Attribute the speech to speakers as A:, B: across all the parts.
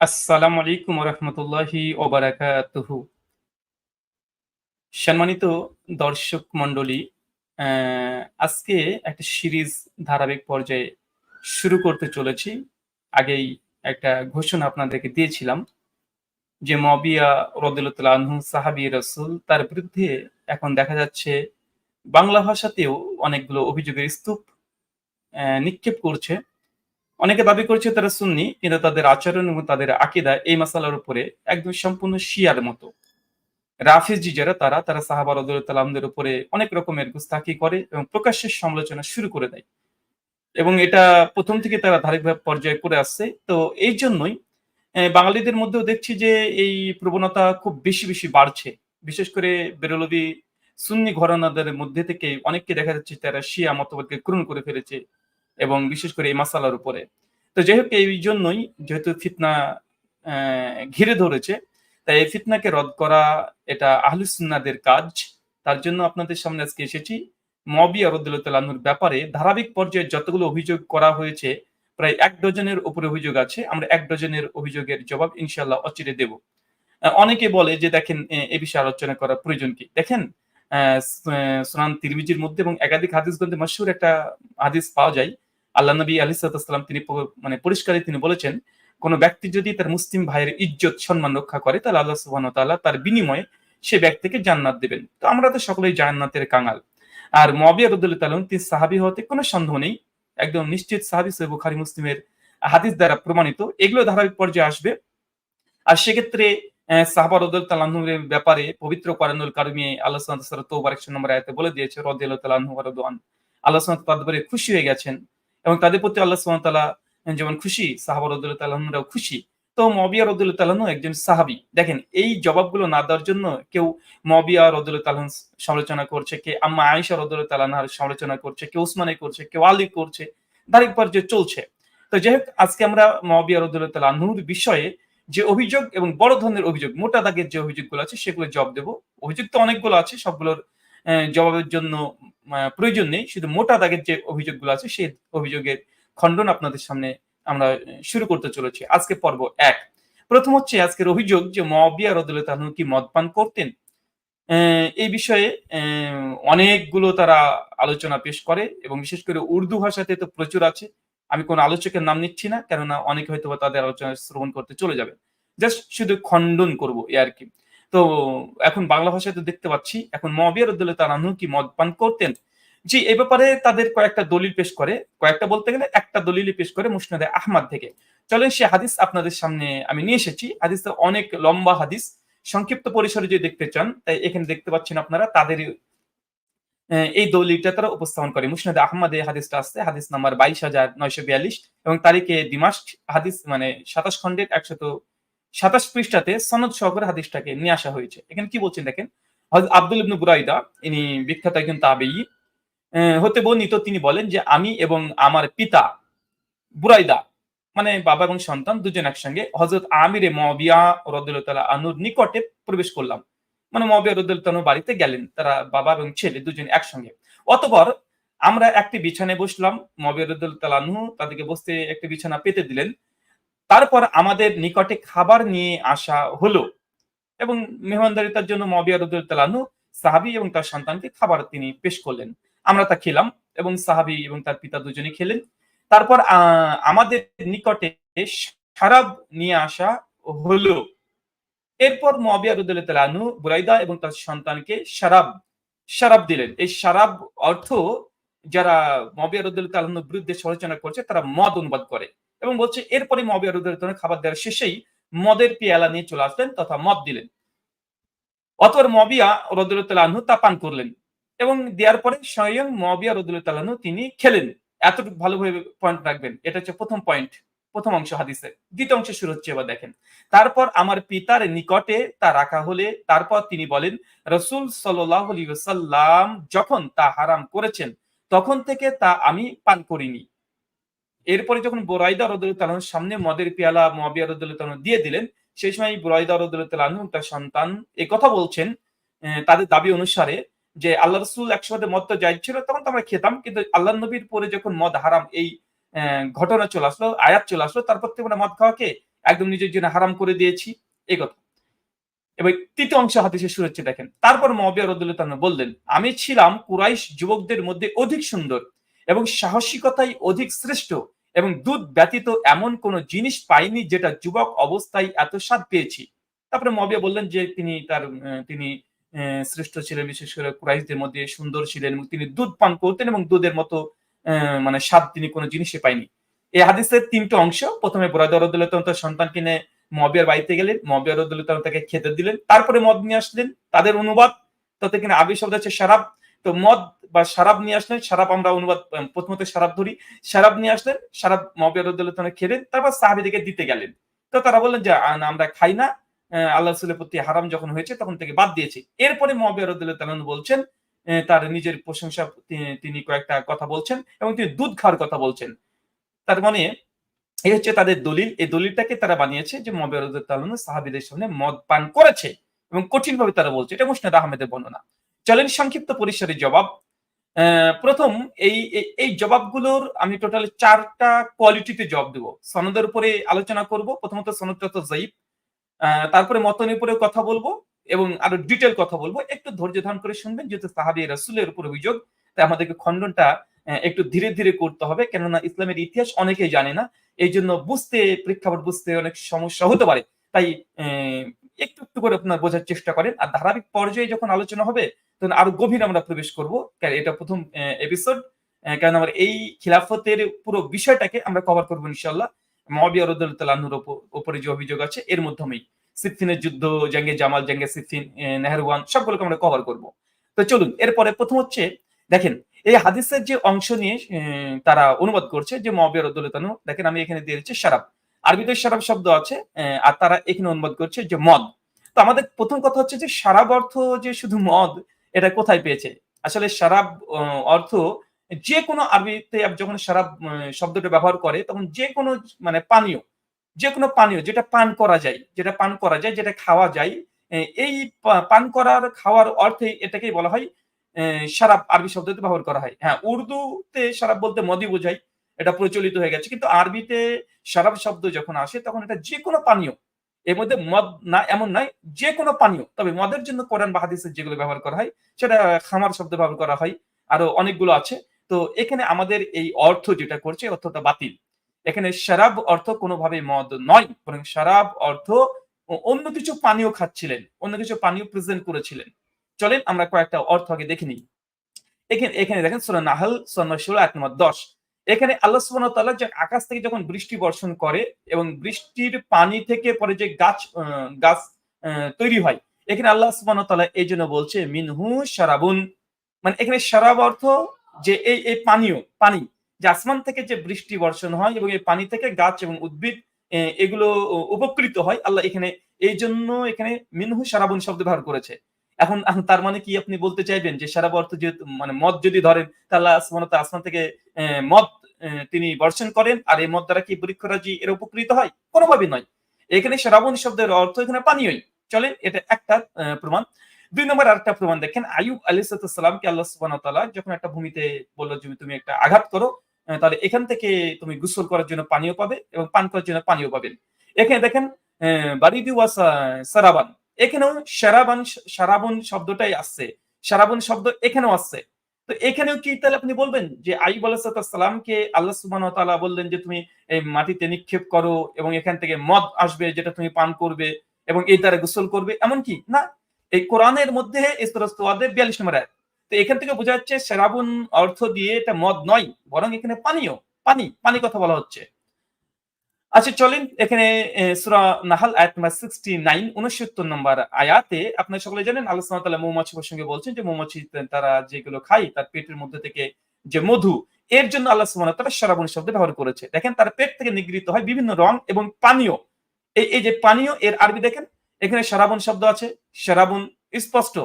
A: আসসালামু আলাইকুম রহমতুল্লাহি ওবারাকাতুহু। সম্মানিত দর্শক মন্ডলী আহ, আজকে একটা সিরিজ ধারাবাহিক পর্যায়ে শুরু করতে চলেছি। আগেই একটা ঘোষণা আপনাদেরকে দিয়েছিলাম যে মবিয়া রদুল্লাহ আনহু সাহাবি রসুল তার বিরুদ্ধে এখন দেখা যাচ্ছে বাংলা ভাষাতেও অনেকগুলো অভিযোগের স্তূপ নিক্ষেপ করছে। অনেকে দাবি করছে তারা সুন্নি, কিন্তু তাদের আচরণ এবং তাদের আকিদা এই মাসালার উপরে একদম সম্পূর্ণ শিয়ার মতো। রাফিজি যারা, তারা তারা সাহাবা রদুল্লাহদের উপরে অনেক রকমের গুস্তাকি করে এবং প্রকাশ্যের সমালোচনা শুরু করে দেয়। এবং এটা প্রথম থেকে তারা ধারাবাহিক পর্যায়ে করে আসছে। তো এই জন্যই বাঙালিদের মধ্যেও দেখছি যে এই প্রবণতা খুব বেশি বেশি বাড়ছে। বিশেষ করে বেরলবি সুন্নি ঘরানাদের মধ্যে থেকে অনেককে দেখা যাচ্ছে তারা শিয়া মতবাদকে গ্রহণ করে ফেলেছে। এবং বিশেষ করে এই মাসালার উপরে। তো যাই হোক এই জন্যই যেহেতু ফিতনা ঘিরে ধরেছে, তাই এই ফিতনাকে রদ করা এটা আহলুসুন্নাদের কাজ। তার জন্য আপনাদের সামনে আজকে এসেছি। মবি আরদুল্লাহর ব্যাপারে ধারাবাহিক পর্যায়ে যতগুলো অভিযোগ করা হয়েছে, প্রায় এক ডজনের উপরে অভিযোগ আছে। আমরা এক ডজনের অভিযোগের জবাব ইনশাল্লাহ অচিরে দেব। অনেকে বলে যে, দেখেন, এ বিষয়ে আলোচনা করার প্রয়োজন কি? দেখেন সুনান তিরমিজির মধ্যে এবং একাধিক হাদিস গ্রন্থে মশহুর একটা হাদিস পাওয়া যায়। আল্লাহ নবী আলী সাল্লাম তিনি মানে পরিষ্কারই তিনি বলেছেন, কোন ব্যক্তি যদি তার মুসলিম ভাইয়ের ইজ্জত, সম্মান রক্ষা করে, তাহলে আল্লাহ সুবাহ তার বিনিময়ে সে ব্যক্তিকে জান্নাত দেবেন। তো আমরা তো সকলেই জান্নাতের কাঙাল। আর মবিয়া রদুল্লাহ তালন তিনি সাহাবি হতে কোনো সন্দেহ নেই। একদম নিশ্চিত সাহাবি সৈব বুখারী, মুসলিমের হাদিস দ্বারা প্রমাণিত। এগুলো ধারাবাহিক পর্যায়ে আসবে। আর সেক্ষেত্রে সাহাবা রদুল তালাহুর ব্যাপারে পবিত্র কোরআনুল কারিমে আল্লাহ সাল্লাহ তৌবার একশো নম্বর আয়াতে বলে দিয়েছে রদিয়াল তালাহু রদওয়ান। আল্লাহ সাল্লাহ তাদের খুশি হয়ে গেছেন। এবং তাদের প্রতি আল্লাহ ওয়া তাআলা যেমন খুশি, সাহাবা রদুল্লাহ তালাহরাও খুশি। তো মবিয়া রদুল্লাহ তালাহু একজন সাহাবি। দেখেন, এই জবাবগুলো না দেওয়ার জন্য কেউ মবিয়া রদুল্লাহ তালাহ সমালোচনা করছে, কে আম্মা আয়েশা রদুল্লাহ তালাহার সমালোচনা করছে কেউ উসমানে করছে কেউ আলী করছে ধারিক পর্যায়ে চলছে। তো যাই হোক, আজকে আমরা মবিয়া রদুল্লাহ তালাহুর বিষয়ে যে অভিযোগ এবং বড় ধরনের অভিযোগ, মোটা দাগের যে অভিযোগগুলো আছে সেগুলো জবাব দেবো। অভিযোগ তো অনেকগুলো আছে, সবগুলোর জবাবের জন্য প্রয়োজন নেই। শুধু মোটা দাগের যে অভিযোগগুলো আছে, সেই অভিযোগের খণ্ডন আপনাদের সামনে আমরা শুরু করতে চলেছি। আজকে পর্ব এক। প্রথম হচ্ছে আজকের অভিযোগ যে মবিয়া রদুল্লাহ তালু কি মদ পান করতেন? এই বিষয়ে অনেকগুলো তারা আলোচনা পেশ করে এবং বিশেষ করে উর্দু ভাষাতে তো প্রচুর আছে। আমি কোন আলোচকের নাম নিচ্ছি না, কেননা অনেকে হয়তো তাদের আলোচনা শ্রবণ করতে চলে যাবে। জাস্ট শুধু খণ্ডন করব এ আর কি। তো এখন বাংলা ভাষায় তো দেখতে পাচ্ছি, এখন মবিয়ার উদ্দুল্লাহ তালানহু কি মদ পান করতেন? জি, এই ব্যাপারে তাদের কয়েকটা দলিল পেশ করে, কয়েকটা বলতে গেলে একটা দলিলই পেশ করে মুসনাদে আহমদ থেকে। চলেন সে হাদিস আপনাদের সামনে আমি নিয়ে এসেছি। হাদিস অনেক লম্বা হাদিস, সংক্ষিপ্ত পরিসরে যদি দেখতে চান, তাই এখানে দেখতে পাচ্ছেন আপনারা তাদের এই দলিলটা তারা উপস্থাপন করে। মুসনাদে আহমদ এই হাদিসটা আসছে, হাদিস নাম্বার বাইশ হাজার নয়শো বিয়াল্লিশ এবং তারিখে দিমাস হাদিস মানে সাতাশ খন্ডের একশত সাতাশ পৃষ্ঠাতে সনদ সহকারে হাদিসটাকে নিয়ে আসা হয়েছে। এখানে কি বলছেন দেখেন? আব্দুল ইবনু বুরাইদা, ইনি বিখ্যাত একজন তাবেই হতে বর্ণিত তিনি বলেন যে, আমি এবং আমার পিতা বুরাইদা মানে বাবা এবং সন্তান দুজন একসঙ্গে হজরত আমিরে মবিয়া রদুল্লাহ আনুর নিকটে প্রবেশ করলাম। মানে মবিয়া রদুল্লাহ বাড়িতে গেলেন, তারা বাবা এবং ছেলে দুজন একসঙ্গে। অতপর আমরা একটি বিছানায় বসলাম মবিয়া রদুল্লাহ তাদেরকে বসতে একটি বিছানা পেতে দিলেন। তারপর আমাদের নিকটে খাবার নিয়ে আসা হলো এবং মেহমানদারিতার জন্য মবিয়া রদুল্লাহ আনহু সাহাবি এবং তার সন্তানকে খাবার তিনি পেশ করলেন। আমরা তা খেলাম এবং সাহাবি এবং তার পিতা দুজনে খেলেন। তারপর আমাদের নিকটে শারাব নিয়ে আসা হলো। এরপর মবিয়া রদুল্লাহ আনহু বুরাইদা এবং তার সন্তানকে শারাব শারাব দিলেন। এই শারাব অর্থ যারা মবিয়া রদুল্লাহ বিরুদ্ধে সমালোচনা করছে, তারা মদ অনুবাদ করে। এবং বলছে এরপরে মবিয়া রদুল্লাহ খাবার দেওয়ার শেষেই মদের পেয়ালা নিয়ে চলে আসলেন তথা মদ দিলেন। অতর মবিয়া রদুল্লাহ তা পান করলেন এবং দেওয়ার পরে স্বয়ং মবিয়া রদুল্লাহ তিনি খেলেন। এতটুকু ভালোভাবে পয়েন্ট রাখবেন, এটা হচ্ছে প্রথম পয়েন্ট প্রথম অংশ হাদিসের দ্বিতীয় অংশ শুরু হচ্ছে, এবার দেখেন। তারপর আমার পিতার নিকটে তা রাখা হলে, তারপর তিনি বলেন, রসুল সাল্লাম যখন তা হারাম করেছেন, তখন থেকে তা আমি পান করিনি। এরপরে যখন বোরাইদা রদুল্লাহ সামনে মদের পেয়ালা মবিয়া রদুল্লাহ দিয়ে দিলেন, সেই সময় বোরাইদা রদুল্লাহ তার সন্তান এ কথা বলছেন তাদের দাবি অনুসারে যে আল্লাহ রসুল একসাথে মদ তো যাই ছিল, তখন তো আমরা খেতাম, কিন্তু আল্লাহ নবীর পরে যখন মদ হারাম এই ঘটনা চলে আসলো, আয়াত চলে আসলো, তারপর থেকে আমরা মদ খাওয়াকে একদম নিজের জন্য হারাম করে দিয়েছি এই কথা। এবার তৃতীয় অংশ হাদিসে শুরু হচ্ছে, দেখেন। তারপর মহাবিয়া রদুল্লাহ বললেন, আমি ছিলাম কুরাইশ যুবকদের মধ্যে অধিক সুন্দর এবং সাহসিকতাই অধিক শ্রেষ্ঠ এবং দুধ ব্যতীত এমন কোন জিনিস পাইনি যেটা যুবক অবস্থায় এত স্বাদ পেয়েছি। তারপরে মবিয়া বললেন যে তিনি তার তিনি শ্রেষ্ঠ ছিলেন, বিশেষ করে কুরাইশদের মধ্যে সুন্দর ছিলেন এবং তিনি দুধ পান করতেন এবং দুধের মতো মানে স্বাদ তিনি কোনো জিনিসে পাইনি। এই হাদিসের তিনটে অংশ, প্রথমে বরাদরদুল্লাহ তার সন্তান কিনে মবিয়ার বাড়িতে গেলেন মবিয়া রদুল্লাহ তাকে খেতে দিলেন, তারপরে মদ নিয়ে আসলেন, তাদের অনুবাদ, তাতে কিনা আবি শব্দ হচ্ছে শারাব তো মদ বা শারাব নিয়ে আসলেন শারাব আমরা অনুবাদ প্রথমত শারাব ধরি। শারাব নিয়ে আসলেন শারাব মবিয়া রদুল্লাহ খেলেন, তারপর সাহাবিদিকে দিতে গেলেন। তো তারা বললেন যে আমরা খাই না। আল্লাহ রসুলের প্রতি হারাম যখন হয়েছে তখন থেকে বাদ এরপরে বলছেন তার নিজের প্রশংসা তিনি- কয়েকটা কথা বলছেন এবং তিনি দুধ খাওয়ার কথা বলছেন। তার মানে এই হচ্ছে তাদের দলিল। এই দলিলটাকে তারা বানিয়েছে যে মহাবিয়া সাহাবিদের সামনে মদ পান করেছে এবং কঠিন ভাবে তারা বলছে। এটা মুসনাদ আহমেদের বর্ণনা। চলেন সংক্ষিপ্ত পরিসরে জবাব। প্রথম এই এই- জবাবগুলোর আমি টোটাল চারটা কোয়ালিটিতে জবাব দেবো। সনদের উপরে আলোচনা করব। প্রথমত সনদটা তো আহ, তারপরে মতনের উপরে কথা বলব এবং আরও ডিটেল কথা বলব। একটু ধৈর্য ধারণ করে শুনবেন যেহেতু সাহাবি রাসুলের উপর অভিযোগ তাই আমাদেরকে খণ্ডনটা একটু ধীরে ধীরে করতে হবে। কেননা ইসলামের ইতিহাস অনেকেই জানে না। এই জন্য বুঝতে প্রেক্ষাপট বুঝতে অনেক সমস্যা হতে পারে। তাই একটু একটু করে আপনার বোঝার চেষ্টা করেন। আর ধারাবাহিক পর্যায়ে যখন আলোচনা হবে, তখন আরও গভীর আমরা প্রবেশ করব। কারণ এটা প্রথম এপিসোড কারণ আমার এই খিলাফতের পুরো বিষয়টাকে আমরা কভার করব ইনশাল্লাহ মহাবিয়া উপরে যে অভিযোগ আছে, এর মাধ্যমেই সিফিনের যুদ্ধ, জাঙ্গে জামাল, জাঙ্গে সিফিন নেহরওয়ান সবগুলোকে আমরা কভার করব। তো চলুন, এরপরে প্রথম হচ্ছে, দেখেন, এই হাদিসের যে অংশ নিয়ে তারা অনুবাদ করছে যে মহাবিয়া রদুল্লাহ দেখেন আমি এখানে দিয়ে দিচ্ছি শারাব আরবিতে শারাব শব্দ আছে আর তারা এখানে অনুবাদ করছে যে মদ। তো আমাদের প্রথম কথা হচ্ছে যে শারাব অর্থ যে শুধু মদ এটা কোথায় পেয়েছে? আসলে আহ, অর্থ যে কোনো আরবিতে যখন আহ, শব্দটা ব্যবহার করে তখন যে কোনো মানে পানীয় যে কোনো পানীয় যেটা পান করা যায় যেটা পান করা যায় যেটা খাওয়া যায় এই পান করার খাওয়ার অর্থে এটাকেই বলা হয় শারাব আরবি শব্দতে ব্যবহার করা হয়। হ্যাঁ উর্দুতে শারাব বলতে মদি বোঝায়। এটা প্রচলিত হয়ে গেছে। কিন্তু আরবিতে শারাব শব্দ যখন আসে, তখন এটা যে কোনো পানীয়। এর মধ্যে মদ না, এমন নয় যে কোনো পানীয়। তবে মদের জন্য কোরআন বা হাদিসের যেগুলো ব্যবহার করা হয়, সেটা খামার শব্দ ব্যবহার করা হয়, আরও অনেকগুলো আছে। তো এখানে আমাদের এই অর্থ যেটা করছে অর্থটা বাতিল। এখানে শারাব অর্থ কোনোভাবে মদ নয়, বরং শারাব অর্থ অন্য কিছু পানীয় খাচ্ছিলেন, অন্য কিছু পানীয় প্রেজেন্ট করেছিলেন। চলেন আমরা কয়েকটা অর্থ আগে দেখে নিই। এখানে এখানে দেখেন সুরা নাহাল, সুরা ষোলো, এক নম্বর, দশ। এখানে আল্লাহ ওয়া তাআলা যে আকাশ থেকে যখন বৃষ্টি বর্ষণ করে এবং বৃষ্টির পানি থেকে পরে যে গাছ গাছ তৈরি হয়, এখানে আল্লাহ ওয়া তাআলা এই জন্য বলছে, মিনহু শারাবুন। মানে এখানে শারাব অর্থ যে এই এই পানীয়, পানি, যে আসমান থেকে যে বৃষ্টি বর্ষণ হয় এবং এই পানি থেকে গাছ এবং উদ্ভিদ এগুলো উপকৃত হয়। আল্লাহ এখানে এই জন্য এখানে মিনহু সারাবুন শব্দ ব্যবহার করেছে। এখন এখন তার মানে কি আপনি বলতে চাইবেন যে সারাব অর্থ যে মানে মদ যদি ধরেন, তাহলে আসমান আসমান থেকে মদ তিনি বর্ষণ করেন, আর এর মদ দ্বারা কি বৃক্ষরাজি এর উপকৃত হয়? কোনোভাবে নয়। এখানে শ্রাবণ শব্দের অর্থ এখানে পানীয়ই। চলেন, এটা একটা প্রমাণ। দুই নম্বর আরেকটা প্রমাণ দেখেন। আয়ুব আলী সালামকে আল্লাহ সুবাহ যখন একটা ভূমিতে বলল যে তুমি একটা আঘাত করো তাহলে এখান থেকে তুমি গোসল করার জন্য পানীয় পাবে এবং পান করার জন্য পানীয় পাবেন। এখানে দেখেন বারিদি ওয়া সারাবান। এখানেও সারাবান, সারাবন শব্দটাই আসছে। সারাবন শব্দ এখানেও আসছে। তো এখানেও কি তাহলে আপনি বলবেন যে আইব আলাহাতামকে আল্লাহ সুবাহ তালা বললেন যে তুমি এই মাটিতে নিক্ষেপ করো এবং এখান থেকে মদ আসবে যেটা তুমি পান করবে এবং এই দ্বারা গোসল করবে, এমন কি? না। এই কোরআনের মধ্যে বিয়াল্লিশ নম্বর আয় তো এখান থেকে বোঝা যাচ্ছে, সেরাবুন অর্থ দিয়ে এটা মদ নয়, বরং এখানে পানীয়, পানি পানি কথা বলা হচ্ছে। আচ্ছা চলেন এখানে সুরা নাহাল, আয়াত নাম্বার সিক্সটি নাইন উনসত্তর নম্বর আয়াতে আপনারা সকলে জানেন, আল্লাহ তাআলা মৌমাছি প্রসঙ্গে বলছেন যে মৌমাছি তারা যেগুলো খায়, তার পেটের মধ্যে থেকে যে মধু, এর জন্য আল্লাহ ওয়া তাআলা শ্রাবণ শব্দ ব্যবহার করেছে। দেখেন, তার পেট থেকে নিগৃহীত হয় বিভিন্ন রং এবং পানীয়। এই এই যে পানীয়, এর আরবি দেখেন, এখানে শ্রাবণ শব্দ আছে শ্রাবণ স্পষ্ট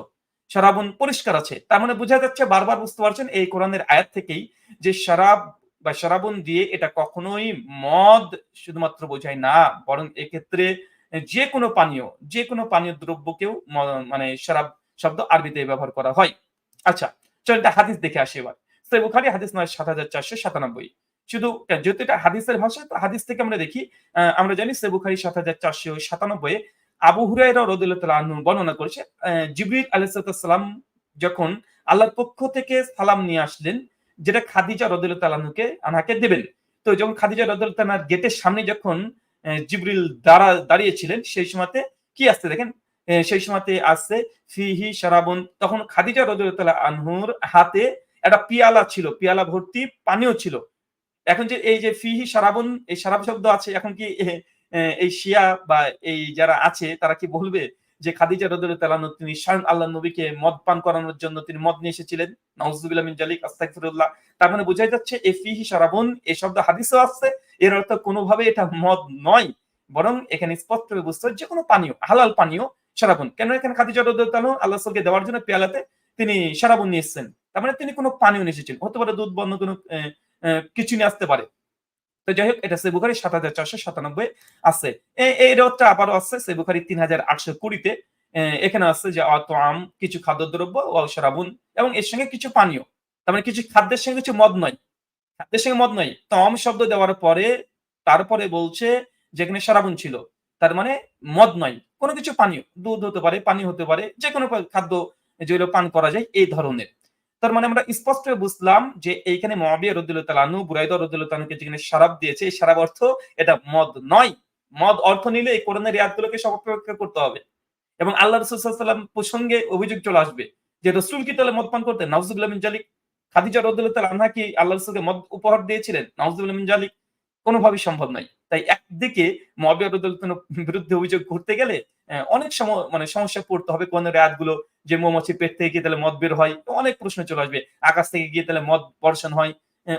A: শ্রাবণ পরিষ্কার আছে। তার মানে বোঝা যাচ্ছে, বারবার বুঝতে পারছেন, এই কোরআনের আয়াত থেকেই যে শরাব বা শরাবন দিয়ে এটা কখনোই মদ শুধুমাত্র বোঝায় না, বরং এক্ষেত্রে যে কোনো পানীয় যে কোনো পানীয় দ্রব্যকেও মানে শরাব শব্দ আরবিতে ব্যবহার করা হয়। আচ্ছা চল এটা হাদিস দেখে আসি এবার। বুখারী হাদিস নয়, সাত হাজার চারশো সাতানব্বই। শুধু যেহেতু এটা হাদিসের ভাষা হাদিস থেকে আমরা দেখি আমরা জানি সহিহ বুখারী ৭৪৯৭ আবু হুরায়রা রাদিয়াল্লাহু তাআলা আনহু বর্ণনা করেছে, আ, জিবরিল আলাইহিস সালাম যখন আল্লাহর পক্ষ থেকে সালাম নিয়ে আসলেন যেটা খাদিজা আনহুকে, আনহাকে দেবেন। তো যখন খাদিজা রাদিয়াল্লাহু তাআলার গেটের সামনে যখন জিবরিল দাঁড়া, দাঁড়িয়েছিলেন, সেই সময়তে কি আসছে দেখেন সেই সময়তে আসছে, ফিহি শারাবুন তখন খাদিজা রাদিয়াল্লাহু তাআলা আনহুর হাতে একটা পিয়ালা ছিল। পিয়ালা ভর্তি পানিও ছিল। এখন যে এই যে ফিহি শারাবুন এই শারাব শব্দ আছে, এখন কি এই শিয়া বা এই যারা আছে, তারা কি বলবে যে খাদিজা রাদিয়াল্লাহু তাআলা আনহু তিনি স্বয়ং আল্লাহর নবীকে মদ পান করানোর জন্য তিনি মদ নিয়ে এসেছিলেন। নাউজুবিল্লাহ মিন জালিক আস্তাগফিরুল্লাহ। তার মানে বোঝাই যাচ্ছে এই ফিহি শারাবুন এই শব্দ হাদিসেও আসছে। এর অর্থ কোনোভাবে এটা মদ নয়। বরং এখানে স্পষ্টভাবে বুঝতে যে কোনো পানীয়, হালাল পানীয় শারাবুন। কেন এখানে খাদিজা রাদিয়াল্লাহু তাআলা আল্লাহ রাসূলকে দেওয়ার জন্য পেয়ালাতে তিনি শারাবুন নিয়ে এসেছেন। তার মানে তিনি কোনো পানীয় নিয়ে এসেছেন। হতে পারে দুধ বা অন্য কোনো এ এ কিছু নিয়ে আসতে পারে। তো যাই হোক এটা সেবুখারি সাত হাজার চারশো সাতানব্বই আছে। এই রেওয়াতটা আবারও আছে সহিহ বুখারী ৩৮২০ তে এ এখানে আছে যে আতআম কিছু খাদ্যদ্রব্য ও শারাবুন এবং এর সঙ্গে কিছু পানীয়। তার মানে কিছু খাদ্যের সঙ্গে কিছু মদ নয়। খাদ্যের সঙ্গে মদ নয়। তম শব্দ দেওয়ার পরে তারপরে বলছে যেখানে শারাবুন ছিল। তার মানে মদ নয়। কোনো কিছু পানীয়। দুধ হতে পারে, পানি হতে পারে, যেকোনো খাদ্য যেগুলো পান করা যায় এই ধরনের। তার মানে আমরা স্পষ্টভাবে বুঝলাম যে এইখানে মুআবিয়া রাদিয়াল্লাহু তাআলা আনহু বুরাইদা রাদিয়াল্লাহু তাআলা যেখানে শারাব দিয়েছে, এই শারাব অর্থ এটা মদ নয়। মদ অর্থ নিলে এই কোরআনের আয়াতগুলোকে সব অপেক্ষা করতে হবে। এবং আল্লাহ রাসূল সাল্লাল্লাহু প্রসঙ্গে অভিযোগ চলে আসবে যে রসুল কি তাহলে মদ পান করতেন? নাউজুবিল্লাহ মিন জালিক। খাদিজা রাদিয়াল্লাহু তাআলা আনহা কি আল্লাহ রাসূলকে মদ উপহার দিয়েছিলেন? নাউজুবিল্লাহ মিন জালিক। কোনোভাবেই সম্ভব নয়। তাই একদিকে মহাবিয়া রাদিয়াল্লাহু তাআলার বিরুদ্ধে অভিযোগ করতে গেলে অনেক সম মানে সমস্যায় পড়তে হবে কোরআনের আয়াতগুলো যে মৌমাছির পেট থেকে গিয়ে তাহলে মদ বের হয়। অনেক প্রশ্ন চলে আসবে। আকাশ থেকে গিয়ে তাহলে মদ বর্ষণ হয়।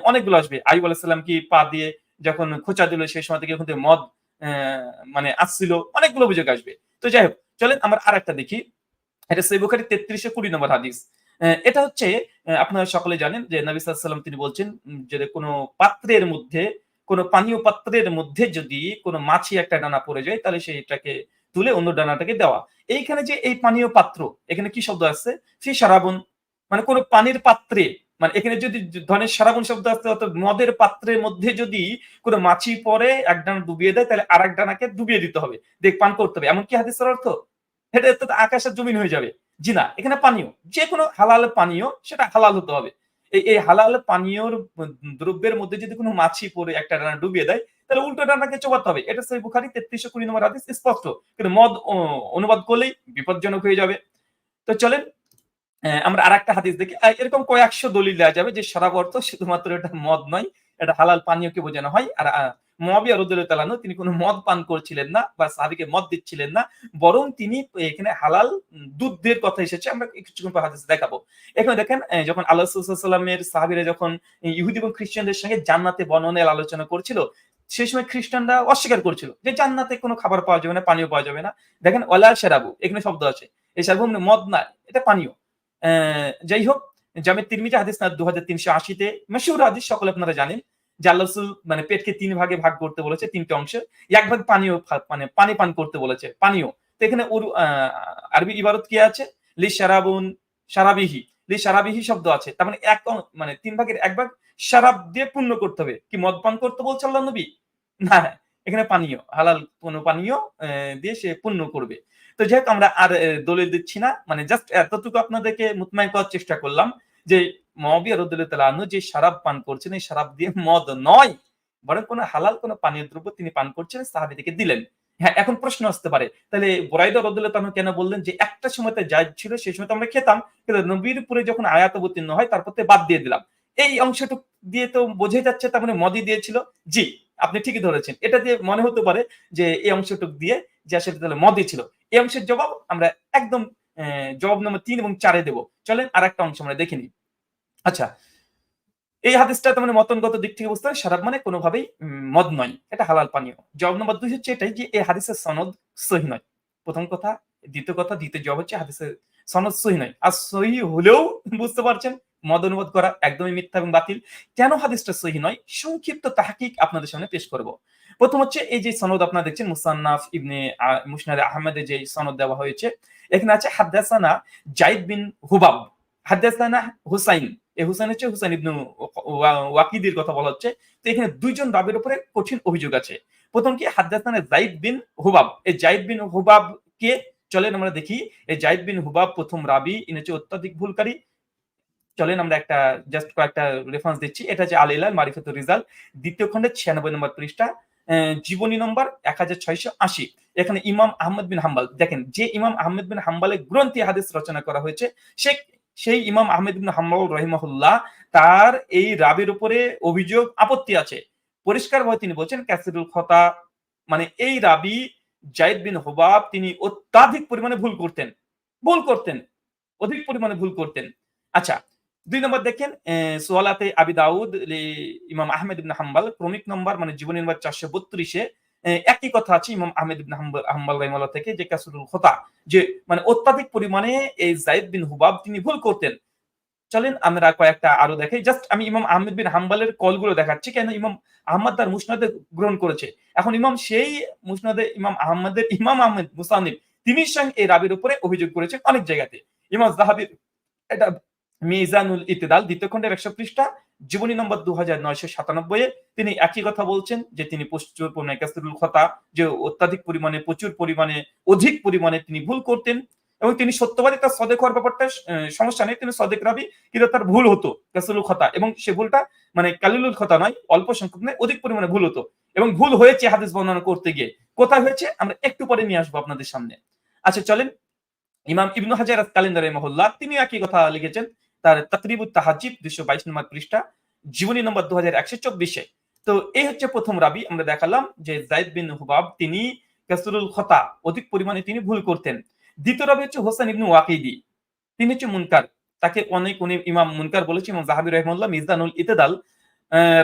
A: অনেকগুলো আসবে। আইয়ুব আলাইহিস কি পা দিয়ে যখন খোঁচা দিল, সেই সময় থেকে ওখান মদ মানে আসছিল। অনেকগুলো অভিযোগ আসবে। তো যাই হোক, চলেন আমরা আরেকটা দেখি। এটা সহিহ বুখারী ৩৩২০ নম্বর হাদিস। এটা হচ্ছে আপনারা সকলে জানেন যে নবী ওয়াসাল্লাম তিনি বলছেন যে কোন পাত্রের মধ্যে, কোনো পানীয় পাত্রের মধ্যে যদি কোনো মাছি একটা ডানা পড়ে যায়, তাহলে সেইটাকে তুলে অন্য ডানাটাকে দেওয়া। এইখানে যে এই পানীয় পাত্র এখানে কি শব্দ আছে? ফি শারাবুন মানে কোন পানির পাত্রে মানে এখানে যদি ধরেন শারাবুন শব্দ আসতে অর্থাৎ মদের পাত্রের মধ্যে যদি কোনো মাছি পরে এক ডানা ডুবিয়ে দেয় তাহলে আর এক ডানাকে ডুবিয়ে দিতে হবে। দেখ পান করতে হবে। এমন কি হাদিসের অর্থ? এটা আকাশের জমিন হয়ে যাবে। জি না, এখানে পানীয়। যেকোনো হালাল পানীয় সেটা হালাল হতে হবে। এই হালাল পানীয় দ্রব্যের মধ্যে যদি কোনো মাছি পড়ে, একটা ডানা ডুবিয়ে দেয়, তাহলে উল্টো ডানাকে চোবাতে হবে। এটা সেই বুখারি তেত্রিশশো কুড়ি নম্বর হাদিস স্পষ্ট। কিন্তু মদ অনুবাদ করলেই বিপজ্জনক হয়ে যাবে। তো চলেন আমরা আর একটা হাদিস দেখি। এরকম কয়েকশো দলিল দেওয়া যাবে যে সারা অর্থ শুধুমাত্র এটা মদ নয়। এটা হালাল পানীয়কে বোঝানো হয়। আর রাদিয়াল্লাহু তাআলা তিনি কোন মদ পান করছিলেন না বা সাহাবীকে মদ দিচ্ছিলেন না। বরং তিনি এখানে হালাল দুধের কথা এসেছে। আমরা কিছুক্ষণ পর হাদিসে দেখাবো। এখানে দেখেন যখন আল্লাহ আলাইহি সাহাবীরা যখন ইহুদি এবং খ্রিস্টানদের সঙ্গে জান্নাতে বর্ণনের আলোচনা করছিল, সেই সময় খ্রিস্টানরা অস্বীকার করছিল যে জান্নাতে কোনো খাবার পাওয়া যাবে না, পানীয় পাওয়া যাবে না। দেখেন ওয়ালা শারাবু এখানে শব্দ আছে। এই শারাবু মানে মদ না, এটা পানীয়। যাই হোক জামে তিরমিজি হাদিস না 2380 তে মশহুর হাদিস সকলে আপনারা জানেন যে আল্লাহ মানে পেটকে ৩ ভাগে ভাগ করতে বলেছে ৩ টা অংশে। এক ভাগ পানীয় মানে পানি পান করতে বলেছে। পানীয়। তো এখানে আ আরবি ইবারত কি আছে? লি শারাবুন শারাবিহি। লি শারাবিহি শব্দ আছে। তার মানে এক মানে ৩ ভাগের ১ ভাগ শারাব দিয়ে পূর্ণ করতে হবে। কি মদ পান করতে বলছে আল্লাহর নবী? না, এখানে পানীয়। হালাল কোন পানীয় দিয়ে সে পূর্ণ করবে। তো যাই হোক আমরা আর দলিল দিচ্ছি না। মানে জাস্ট এতটুকু আপনাদেরকে মুতমাইন করার চেষ্টা করলাম যে মুআবিয়া রাদিয়াল্লাহু তাআলা আনহু যে শারাব পান করছেন এই শারাব দিয়ে মদ নয়। বরং কোন হালাল কোন পানীয় দ্রব্য তিনি পান করছেন সাহাবীদেরকে দিলেন। হ্যাঁ, এখন প্রশ্ন আসতে পারে। তাহলে বুরাইদা রাদিয়াল্লাহু তাআলা কেন বললেন যে একটা সময়তে জায়েজ ছিল সেই সময় তো আমরা খেতাম। কিন্তু নবীর উপরে যখন আয়াত অবতীর্ণ হয় তারপর থেকে বাদ দিয়ে দিলাম। এই অংশটুক দিয়ে তো বোঝাই যাচ্ছে তার মানে মদই দিয়েছিল। জি, আপনি ঠিকই ধরেছেন। এটা দিয়ে মনে হতে পারে যে এই অংশটুক দিয়ে যে আসলে তাহলে মদই ছিল। এই অংশের জবাব আমরা একদম জবাব নম্বর তিন এবং ৪ এ দেব। চলেন আরেকটা অংশ আমরা দেখে নিই। আচ্ছা। এই হাদিসটা তার মানে মতনগত দিক থেকে বুঝতে হবে শারাব মানে কোনোভাবেই মদ নয়। এটা হালাল পানীয়। জবাব নম্বর দুই হচ্ছে এটাই যে এই হাদিসের সনদ সহিহ নয়। প্রথম কথা, দ্বিতীয় কথা, দ্বিতীয় জবাব হচ্ছে হাদিসের সনদ সহিহ নয়। আর সহিহ হলেও বুঝতে পারছেন মদ অনুবাদ করা একদমই মিথ্যা এবং বাতিল। কেন হাদিসটা সহিহ নয়? সংক্ষিপ্ত তাহকিক আপনাদের সামনে পেশ করব। প্রথম হচ্ছে এই যে সনদ আপনারা দেখছেন মুসান্নাফ ইবনে মুসনাদ আহমেদে যে সনদ দেওয়া হয়েছে। এখানে আছে হাদ্দাসানা জাইদ বিন হুবাব, হাদ্দাসানা হুসাইন, এই হুসাইন হচ্ছে হুসাইন ইবনু ওয়াকিদির কথা বলা হচ্ছে। তো এখানে দুইজন রাবির উপরে কঠিন অভিযোগ আছে। প্রথম কি হাদ্দাসানে জাইদ বিন হুবাব। এই জাইদ বিন হুবাব কে চলেন আমরা দেখি। এই জাইদ বিন হুবাব প্রথম রাবি ইনি হচ্ছে অত্যাধিক ভুলকারী। চলেন আমরা একটা জাস্ট কয়েকটা রেফারেন্স দিচ্ছি। এটা হচ্ছে আল ইলাল মারিফাতুর রিজাল্ট দ্বিতীয় খণ্ডে ছিয়ানব্বই নম্বর পৃষ্ঠা জীবনী নম্বর এক হাজার ছয়শো আশি। এখানে ইমাম আহমদ বিন হাম্বাল দেখেন যে ইমাম আহমেদ বিন হাম্বালের গ্রন্থি হাদিস রচনা করা হয়েছে সে সেই ইমাম আহমেদ বিন হাম্বাল রহিমাহুল্লাহ তার এই রাবের উপরে অভিযোগ, আপত্তি আছে। পরিষ্কারভাবে তিনি বলছেন, ক্যাসিরুল খতা মানে এই রাবি জাইদ বিন হুবাব, তিনি অত্যাধিক পরিমাণে ভুল করতেন। ভুল করতেন। অধিক পরিমাণে ভুল করতেন। আচ্ছা দুই নম্বর দেখেন সোয়ালাতে আবি দাউদ ইমাম আহমেদ ইবনে হাম্বাল, ক্রমিক নম্বর মানে জীবনী নম্বর চারশো বত্রিশে একই কথা আছে ইমাম আহমেদ ইবনে হাম্বাল থেকে, যে কাসুরুল খোতা, যে মানে অত্যাধিক পরিমাণে এই জাইদ বিন হুবাব তিনি ভুল করতেন। চলেন আমরা কয়েকটা আরও দেখাই। জাস্ট আমি ইমাম আহমেদ বিন হাম্বালের কলগুলো দেখাচ্ছি, কেন ইমাম আহমদ তার মুসনাদে গ্রহণ করেছে। এখন ইমাম সেই মুসনাদে ইমাম আহমদের, ইমাম আহমেদ মুসানিব তিনি স্বয়ং এই রাবির উপরে অভিযোগ করেছেন অনেক জায়গাতে। ইমাম জাহাবির এটা মিজানুল ইতিদাল, দ্বিতীয় খণ্ডের একশো পৃষ্ঠা, জীবনী নম্বর দু হাজার নয়শো সাতানব্বই তিনি একই কথা বলছেন যে তিনি প্রচুর পরিমাণে কাসরুল খতা, যে অত্যাধিক পরিমাণে, প্রচুর পরিমাণে, অধিক পরিমাণে তিনি ভুল করতেন এবং তিনি সত্যবাদী তার সদেক হওয়ার ব্যাপারটা সমস্যা নেই, তিনি সদেক রাবি, কিন্তু তার ভুল হতো কাসরুল খতা এবং সে ভুলটা মানে কালিলুল খতা নয়, অল্প সংখ্যক নয় অধিক পরিমাণে ভুল হতো এবং ভুল হয়েছে হাদিস বর্ণনা করতে গিয়ে। কোথায় হয়েছে? আমরা একটু পরে নিয়ে আসব আপনাদের সামনে। আচ্ছা চলেন। ইমাম ইবনু হাজার কালিন্দারে মহল্লা তিনি একই কথা লিখেছেন। তার তকরিবুত তাহাজিব দুশো বাইশ নম্বর পৃষ্ঠা, জীবনী নম্বর দু হাজার একশো চব্বিশে। তো এই হচ্ছে প্রথম রাবি, আমরা দেখালাম যে জাইদ বিন হুবাব তিনি কাসরুল খতা, অধিক পরিমাণে তিনি ভুল করতেন। দ্বিতীয় রাবি হচ্ছে হোসেন ইবনু ওয়াকিদি। তিনি হচ্ছে মুনকার। তাকে অনেক উনি ইমাম মুনকার বলেছে ইমাম জাহাবি রহমুল্লাহ মিজানুল ইতেদাল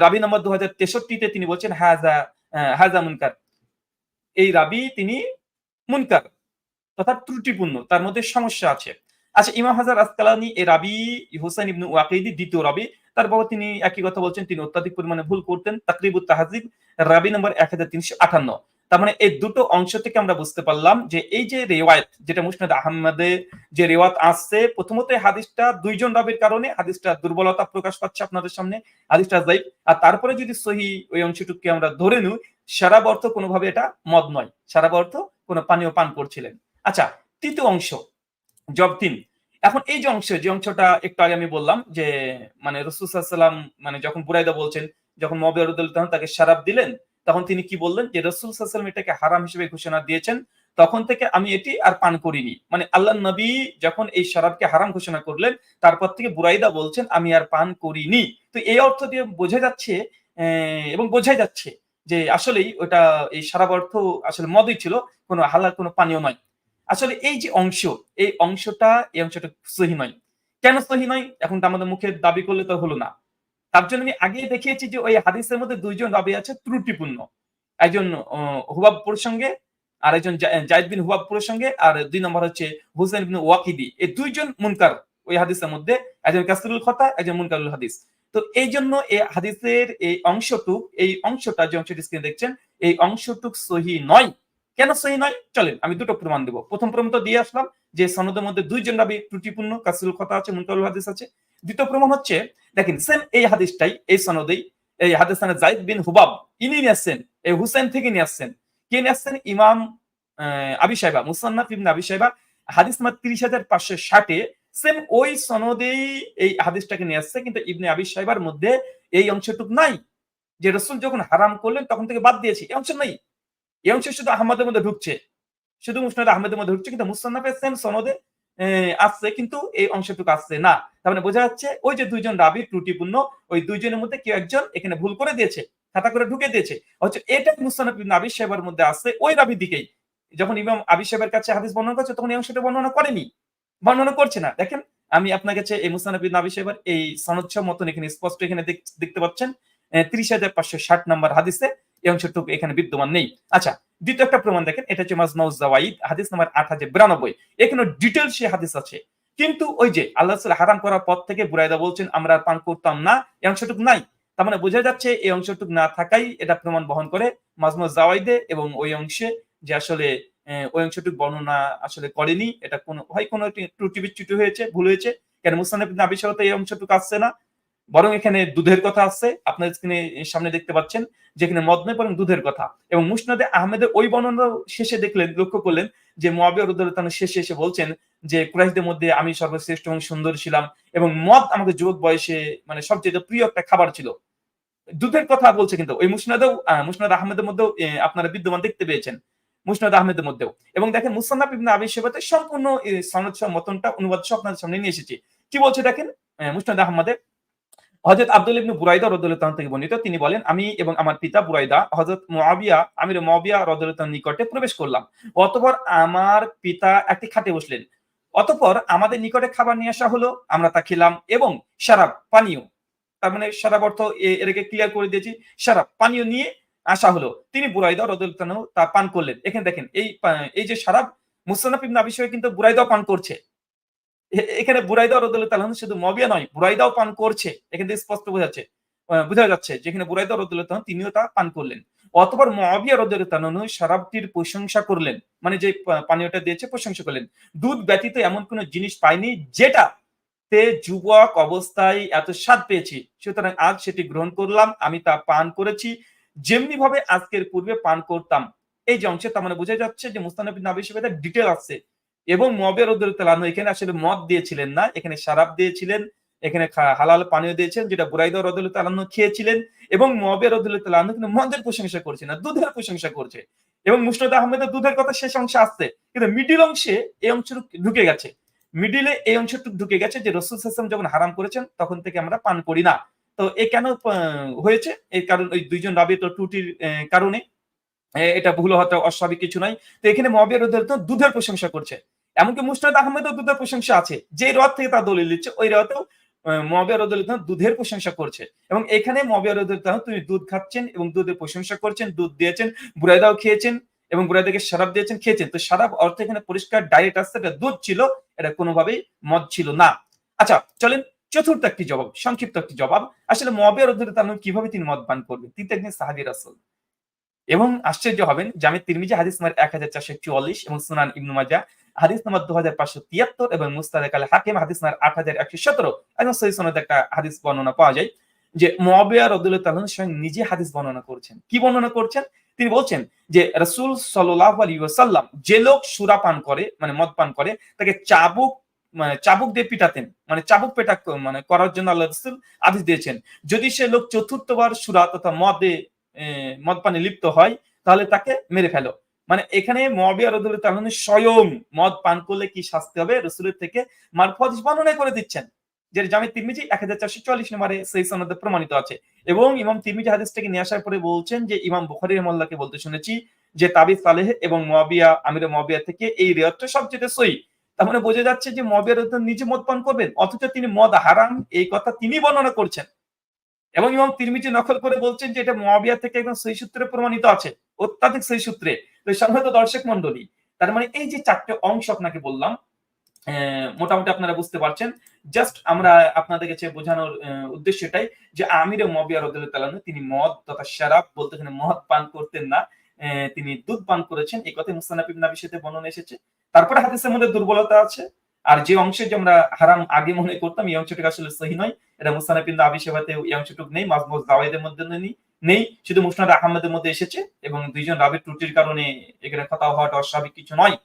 A: রাবি নম্বর দু হাজার তেষট্টিতে তিনি বলছেন, হাজা হাজা মুনকার। এই রাবি তিনি মুনকার, তথা ত্রুটিপূর্ণ, তার মধ্যে সমস্যা আছে। আচ্ছা ইমাম হাজার আসকালানি এ রাবি হুসাইন ইবনু ওয়াকিদি, দ্বিতীয় রাবি তারপর তিনি একই কথা বলছেন, তিনি অত্যাধিক পরিমাণে ভুল করতেন তাকরিবুত তাহাজিব, রাবি নম্বর এক হাজার তিনশো আটান্ন। তার মানে এই দুটো অংশ থেকে আমরা বুঝতে পারলাম যে এই যে রেওয়ায়ত, যেটা মুসনাদ আহমদে যে রেওয়াত আসছে, প্রথমত হাদিসটা দুইজন রাবির কারণে, হাদিসটা দুর্বলতা প্রকাশ পাচ্ছে আপনাদের সামনে, হাদিসটা যাই আর তারপরে যদি সহি ওই অংশটুকুকে আমরা ধরে নিই সারা অর্থ কোনোভাবে এটা মদ নয় সারা অর্থ কোনো পানীয় পান করছিলেন। আচ্ছা তৃতীয় অংশ জব তিন এখন এই যে অংশ, যে অংশটা একটু আগে আমি বললাম যে মানে রসুলাম মানে যখন বুরাইদা বলছেন, যখন তখন তাকে সারাপ দিলেন, তখন তিনি কি বললেন যে, রসুল সাল্লাম এটাকে হারাম হিসেবে ঘোষণা দিয়েছেন, তখন থেকে আমি এটি আর পান করিনি। মানে আল্লাহ নবী যখন এই শরাবকে হারাম ঘোষণা করলেন, তারপর থেকে বুরাইদা বলছেন, আমি আর পান করিনি। তো এই অর্থ দিয়ে বোঝা যাচ্ছে এবং বোঝাই যাচ্ছে যে আসলেই ওটা, এই সারাব অর্থ আসলে মদই ছিল, কোনো হালাল কোনো পানীয় নয়। আসলে এই যে অংশ, এই অংশটা এই অংশটা সহি নয়। কেন সহি নয়? এখন তো আমাদের মুখে দাবি করলে তো হলো না। তার জন্য আমি আগেই দেখিয়েছি যে ওই হাদিসের মধ্যে দুইজন রাবি আছে ত্রুটিপূর্ণ। একজন হুবাব প্রসঙ্গে, আর একজন জায়েদ বিন হুবাব প্রসঙ্গে, আর দুই নম্বর হচ্ছে হুসেন বিন ওয়াকিদি। এই দুইজন মুনকার ওই হাদিসের মধ্যে, একজন কাসরুল খতা, একজন মুনকারুল হাদিস। তো এই জন্য এই হাদিসের এই অংশটুক, এই অংশটা যে অংশটি স্ক্রিনে দেখছেন, এই অংশটুক সহি নয়। কেন সহি নয়? চলেন, আমি দুটো প্রমাণ দেবো। প্রথম প্রমাণ তো দিয়ে আসলাম যে সনদের মধ্যে দুইজন রাবি ত্রুটিপূর্ণ, কাসরুল কথা আছে মুনকারুল হাদিস আছে। দ্বিতীয় প্রমাণ হচ্ছে, দেখেন, সেম এই হাদিসটাই, এই সনদেই, এই হাদিসানে জাইদ বিন হুবাব, ইনি নিয়ে আসছেন, এই হুসেন থেকে নিয়ে আসছেন। কে নিয়ে আসছেন? ইমাম আবি সাহেবা মুসান্নাফ ইবনে আবি সাহেবা হাদিস নাম্বার তিরিশ হাজার পাঁচশো ষাটে সেম ওই সনদেই এই হাদিসটাকে নিয়ে আসছে, কিন্তু ইবনে আবি সাহেবার মধ্যে এই অংশটুক নাই। যে রসুল যখন হারাম করলেন, তখন থেকে বাদ দিয়েছি। এই অংশ নাই। এই অংশ শুধু আহমদের মধ্যে ঢুকছে। শুধু মুসনাদ আহমেদের মধ্যে ঢুকছে, কিন্তু মুসান্নাফের সেম সনদে আসছে, কিন্তু এই অংশটুকু আসছে না। তার মানে বোঝা যাচ্ছে, ওই যে দুইজন রাবি ত্রুটিপূর্ণ, ওই দুইজনের মধ্যে কেউ একজন এখানে ভুল করে দিয়েছে, খাতা করে ঢুকে দিয়েছে। হচ্ছে এটা মুসানফ আবি সাহেবের মধ্যে আসছে, ওই রাবি দিকেই। যখন ইমাম আবি সাহেবের কাছে হাদিস বর্ণনা করছে, তখন এই অংশটা বর্ণনা করেনি। বর্ণনা করছে না। দেখেন, আমি আপনার কাছে এই মুসানফ ইবনে আবি সাহেবের এই সনচ্ছ মতন এখানে স্পষ্ট এখানে দেখতে পাচ্ছেন ত্রিশ হাজার পাঁচশো ষাট নম্বর হাদিসে এই অংশটুকু এখানে বিদ্যমান নেই। আচ্ছা দ্বিতীয় একটা প্রমাণ দেখেন, এটা হচ্ছে মাজমাউজ জাওয়াইদ, হাদিস নাম্বার আট হাজার বিরানব্বই। এখানে ডিটেল সে হাদিস আছে। কিন্তু ওই যে আল্লাহ হারাম করার পর থেকে বলছেন, আমরা পান করতাম না, এই অংশটুকু নাই। তার মানে বোঝা যাচ্ছে এই অংশটুকু না থাকাই এটা প্রমাণ বহন করে মাজমুজ জাওয়াইদে এবং ওই অংশে যে আসলে ওই অংশটুকু বর্ণনা আসলে করেনি, এটা কোনো, হয় কোনো ত্রুটি বিচ্যুতি হয়েছে, ভুল হয়েছে। কেন মুসান্নাফ ইবনে আবি শাইবাতে এই অংশটুকু আসছে না? বরং এখানে দুধের কথা আছে, আপনার স্ক্রিনে সামনে দেখতে পাচ্ছেন, যেখানে মদ নয় বরং দুধের কথা। এবং মুসনাদে আহমেদের ওই বর্ণনা শেষে দেখলেন, লক্ষ্য করলেন যে মোয়াবিয়া রুদ্দান শেষে এসে বলছেন যে, কুরাইশদের মধ্যে আমি সর্বশ্রেষ্ঠ এবং সুন্দর ছিলাম এবং মদ আমাকে যুবক বয়সে মানে সবচেয়ে প্রিয় একটা খাবার ছিল। দুধের কথা বলছে কিন্তু, ওই মুসনাদেও মুসনাদ আহমেদের মধ্যেও আপনারা বিদ্যমান দেখতে পেয়েছেন, মুসনাদ আহমেদের মধ্যেও। এবং দেখেন, মুসান্নাফ ইবনে আবি শাইবাতে সম্পূর্ণ সনদ মতনটা অনুবাদ সহ আপনাদের সামনে নিয়ে এসেছি। কি বলছে দেখেন মুসনাদ আহমদের? হজরত আব্দুল ইবনে বুরাইদা রদুল্লাহ থেকে বর্ণিত, তিনি বলেন, আমি এবং আমার পিতা বুরাইদা হজরত মুআবিয়া, আমির মুআবিয়া রদুল্লাহ নিকটে প্রবেশ করলাম। অতঃপর আমার পিতা একটি খাটে বসলেন। অতঃপর আমাদের নিকটে খাবার নিয়ে আসা হলো, আমরা তা খেলাম এবং শারাব পানীয়, তার মানে শারাব অর্থ এটাকে ক্লিয়ার করে দিয়েছি শারাব পানীয় নিয়ে আসা হলো। তিনি বুরাইদা রদুল্লাহ তা পান করলেন। এখানে দেখেন, এই এই যে শারাব মুসান্নাফ ইবনে আবি শাইবা কিন্তু বুরাইদাও পান করছে। এখানে বুরাইদা রদুল্লাহ তাআলা শুধু মবিয়া নয়, বুরাইদাও পান করছে। এখান থেকে স্পষ্ট বোঝা যাচ্ছে বোঝা যাচ্ছে যেখানে বুরাইদা রদুল্লাহ তাআলা তিনিও তা পান করলেন। অতঃপর মবিয়া রদুল্লাহ তাআলা শরাবটির প্রশংসা করলেন। মানে যে পানীয়টা দিয়েছে প্রশংসা করলেন। দুধ ব্যতীত এমন কোন জিনিস পাইনি যেটা তে যুবক অবস্থায় এত স্বাদ পেয়েছি। সুতরাং আজ সেটি গ্রহণ করলাম, আমি তা পান করেছি যেমনি ভাবে আজকের পূর্বে পান করতাম। এই যে অংশে তার মানে বোঝা যাচ্ছে যে মুস্তানবী নাবি হিসেবে ডিটেল আছে এবং মবের তালানু এখানে আসলে মদ দিয়েছিলেন না, এখানে শারাব দিয়েছিলেন, এখানে হালাল পানীয় দিয়েছেন যেটা বুরাইদা রদুল তালানু খেয়েছিলেন, এবং মবের রদুল তালানু কিন্তু মদের প্রশংসা করছে না, দুধের প্রশংসা করছে। এবং মুস্তাদ আহমেদের দুধের কথা শেষ অংশে আসছে, কিন্তু মিডিল অংশে এই অংশ ঢুকে গেছে। মিডিলে এই অংশটুকু ঢুকে গেছে যে রসুল হাসাম যখন হারাম করেছেন, তখন থেকে আমরা পান করি না। তো এ কেন হয়েছে? এই কারণ ওই দুইজন রাবি তো টুটির কারণে। এটা ভুল হয়তো অস্বাভাবিক কিছু নয়। তো এখানে মহাবীর দুধের প্রশংসা করছে। এমনকি মুস্তাদ আহমেদও দুধের প্রশংসা আছে। যে রথ থেকে তার দলিল দিচ্ছে, ওই রথেও মহাবীর দুধের প্রশংসা করছে। এবং এখানে মহাবীর তুমি দুধ খাচ্ছেন এবং দুধের প্রশংসা করছেন, দুধ দিয়েছেন বুড়াইদাও খেয়েছেন এবং বুড়াইদাকে শরাব দিয়েছেন, খেয়েছেন। তো শরাব অর্থ এখানে পরিষ্কার ডায়েট আসছে, এটা দুধ ছিল, এটা কোনোভাবেই মদ ছিল না। আচ্ছা চলেন চতুর্থ একটি জবাব, সংক্ষিপ্ত একটি জবাব। আসলে মহাবীর কীভাবে তিনি মদ পান করবেন? তিনি তো একদিন সাহাবি রাসুল। এবং আশ্চর্য হবেন জামে তিরমিজি হাদিস নাম্বার এক হাজার চারশো চুয়াল্লিশ এবং সুনান ইবনু মাজা হাদিস নাম্বার দু হাজার পাঁচশো তিয়াত্তর এবং মুস্তাদ আল হাকিম হাদিস নাম্বার আট হাজার একশো সতেরো এবং সহি সনদ একটা হাদিস বর্ণনা পাওয়া যায় যে মবিয়া রদুল্লাহ তালন স্বয়ং নিজে হাদিস বর্ণনা করছেন। কি বর্ণনা করছেন? তিনি বলছেন যে রসুল সাল্লাহ আলী ওয়াসাল্লাম যে লোক সুরা পান করে মানে মদ পান করে, তাকে চাবুক মানে চাবুক দিয়ে পিটাতেন মানে চাবুক পেটা মানে করার জন্য আল্লাহ রসুল আদেশ দিয়েছেন। যদি সে লোক চতুর্থবার সুরা তথা মদে মদ পানে লিপ্ত হয়, তাহলে তাকে মেরে ফেলো। মানে এখানে মবিয়া রদুল্লাহ তালন স্বয়ং মদ পান করলে কি শাস্তি হবে? রসুলের থেকে মারফত বর্ণনা করে দিচ্ছেন যে জামি তিরমিজি এক হাজার চারশো চল্লিশ নম্বরে সেই সনদে প্রমাণিত আছে। এবং ইমাম তিরমিজি হাদিস থেকে নিয়ে আসার পরে বলছেন যে ইমাম বুখারি রহমাল্লাহকে বলতে শুনেছি যে তাবিজ সালেহ এবং মবিয়া আমির মবিয়া থেকে এই রেয়াতটা সবচেয়ে সই তার মানে বোঝা যাচ্ছে যে মবিয়া রদুল নিজে মদ পান করবেন, অথচ তিনি মদ হারাম, এই কথা তিনি বর্ণনা করছেন। এবং ইমাম তিরমিজি নকল করে বলছেন যে এটা মহাবিয়া থেকে একদম সেই সূত্রে প্রমাণিত আছে, অত্যাধিক সেই সূত্রে। তো সম্ভবত দর্শক মন্ডলী তার মানে এই যে চারটে অংশ আপনাকে বললাম মোটামুটি আপনারা বুঝতে পারছেন। জাস্ট আমরা আপনাদের কাছে বোঝানোর উদ্দেশ্য এটাই যে আমিরে মবিয়া রদুল্লাহ তিনি মদ তথা শারাব বলতে এখানে মদ পান করতেন না। তিনি দুধ পান করেছেন। এই কথা মুস্তানাবিব নাবির সাথে বর্ণনা এসেছে। তারপরে হাদিসের মধ্যে দুর্বলতা আছে। আর যে অংশে যে আমরা হারাম আগে মনে করতাম, এই অংশটুকু আসলে সহি নয়। এটা মুস্তানা বিন্দু আবি সেবাতে এই অংশটুকু নেই, মাজমুজ জাওয়াইদের মধ্যে নেই নেই। শুধু মুসনাদ আহমেদের মধ্যে এসেছে এবং দুইজন রাবির ত্রুটির কারণে এখানে কথা হওয়াটা অস্বাভাবিক কিছু নয়।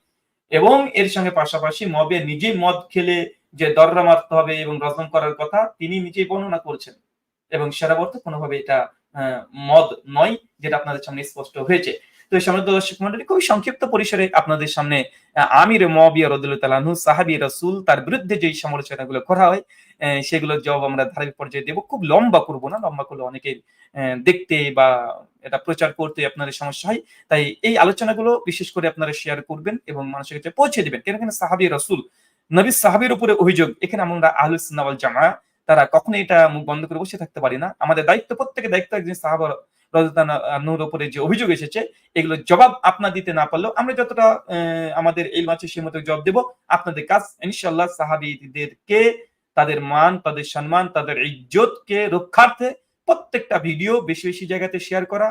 A: এবং এর সঙ্গে পাশাপাশি মবে নিজেই মদ খেলে যে দররা মারতে হবে এবং রজন করার কথা তিনি নিজেই বর্ণনা করছেন। এবং সেরা অর্থে কোনোভাবে এটা মদ নয়, যেটা আপনাদের সামনে স্পষ্ট হয়েছে। তো সময় দর্শক মন্ডলী খুবই সংক্ষিপ্ত পরিসরে আপনাদের সামনে আমির মবিয়া রদুল্লাহ তালাহু সাহাবি রসুল তার বিরুদ্ধে যেই সমালোচনাগুলো করা হয় সেগুলোর জবাব আমরা ধারাবাহিক পর্যায়ে দেবো। খুব লম্বা করব না লম্বা করলে অনেকের আহ, দেখতে বা এটা প্রচার করতে আপনাদের সমস্যা হয়। তাই এই আলোচনাগুলো বিশেষ করে আপনারা শেয়ার করবেন এবং মানুষের কাছে পৌঁছে দিবেন। কেন কেন সাহাবি রসুল নবী সাহাবির উপরে অভিযোগ এখানে আমরা আহলুস সুন্নাহ জামা তারা কখনোই এটা মুখ বন্ধ করে বসে থাকতে পারি না। আমাদের দায়িত্ব প্রত্যেকের দায়িত্ব একজন সাহাবা যে অভিযোগ এসেছে এগুলো জবাব দিতে না পারলেও আমরা যতটা আমাদের এই মাছে মতো জবাব আপনাদের কাজ ইনশাল্লাহ সাহাবিদেরকে, তাদের মান, তাদের সম্মান, তাদের ইজ্জতকে রক্ষার্থে প্রত্যেকটা ভিডিও বেশি বেশি জায়গাতে শেয়ার করা।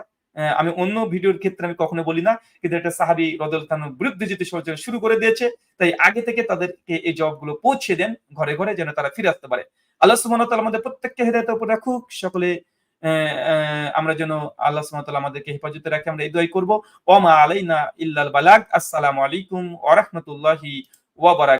A: আমি অন্য ভিডিওর ক্ষেত্রে আমি কখনো বলি না, কিন্তু একটা সাহাবি রদল খানের বিরুদ্ধে যেতে সহযোগিতা শুরু করে দিয়েছে, তাই আগে থেকে তাদেরকে এই জবগুলো পৌঁছে দেন, ঘরে ঘরে যেন তারা ফিরে আসতে পারে। আল্লাহ সুমন আমাদের প্রত্যেককে হেদায়তের উপর রাখুক। সকলে আমরা যেন আল্লাহ সুমতাল আমাদেরকে হেফাজতে রাখে, আমরা এই দোয়াই করব। ওমা আলাইনা ইল্লাল বালাক আসসালামু আলাইকুম ওয়া রাহমাতুল্লাহি ওয়া